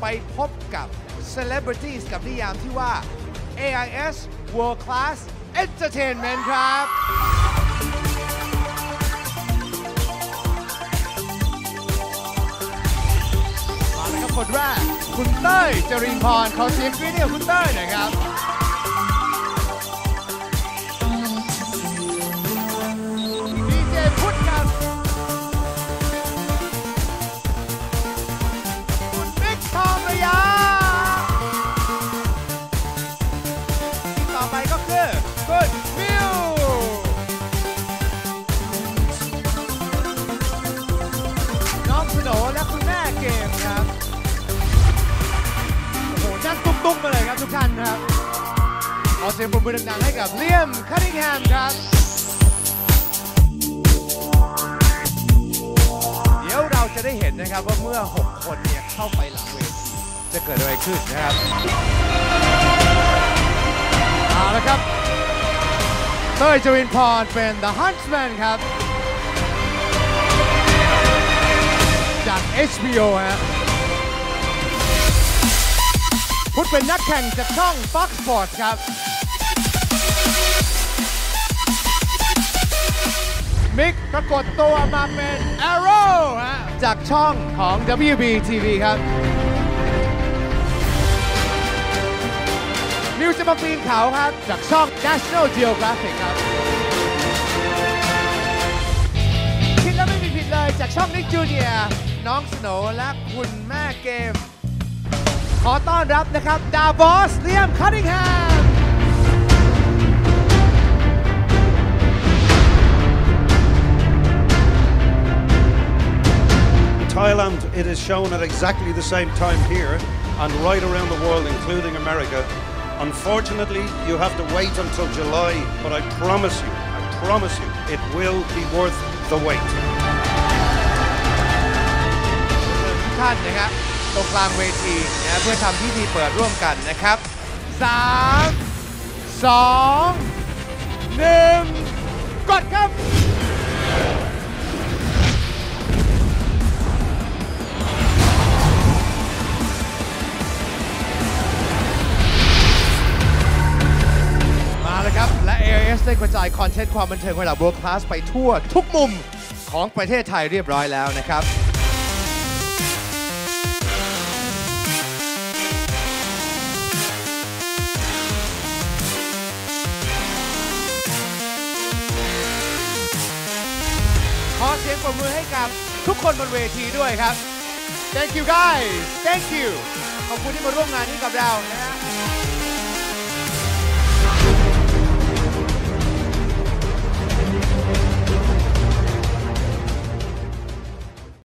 ไปพบกับ celebrities กับนิยามที่ว่า AIS World Class Entertainment ครับ มาแลยครับคนแรกคุณเต้ยจรินพรขอเสียงกรี๊ดให้กับคุณเต้ยหน่อยครับ ม่เกมครับ โอ้โหนั่งตุ้มๆมาเลยครับทุกท่านครับขอเสียงปรบมือดังๆให้กับเลียมคันนิงแฮมครับ เดี๋ยวเราจะได้เห็นนะครับว่าเมื่อ 6 คนเนี่ยเข้าไปหลังเวทีจะเกิดอะไรขึ้นนะครับเอาละครับเต้ยจรินพรเป็น The Huntsman ครับ HBO ฮะพุทธเป็นนักแข่งจากช่อง Fox Sports ครับ มิกปรากฏตัวมาเป็น Arrow ฮะจากช่องของ WB TV ครับมิวจะมาปีนเขาครับ จากช่อง National Geographic ครับคิดแล้วไม่มีผิดเลยจากช่องนิกจูเนีย น้องสโหนและคุณแม่เกม ขอต้อนรับนะครับดาบอสเลียมคันนิงแฮม Thailand, it is shown at exactly the same time here and right around the world, including America. Unfortunately, you have to wait until July, but I promise you, I promise you, it will be worth the wait. ท่านนะครับตรงกลางเวทีนะเพื่อทำพิธีเปิดร่วมกันนะครับ 3 2 1 กดครับมาเลยครับและ AIS ได้กระจายคอนเทนต์ความบันเทิงระดับ World Class ไปทั่วทุกมุมของประเทศไทยเรียบร้อยแล้วนะครับ สียงปรบมือให้กับทุกคนบนเวทีด้วยครับ thank you guys thank you ขอบคุณที่มาร่วมงานนี้กับเรานะฮะ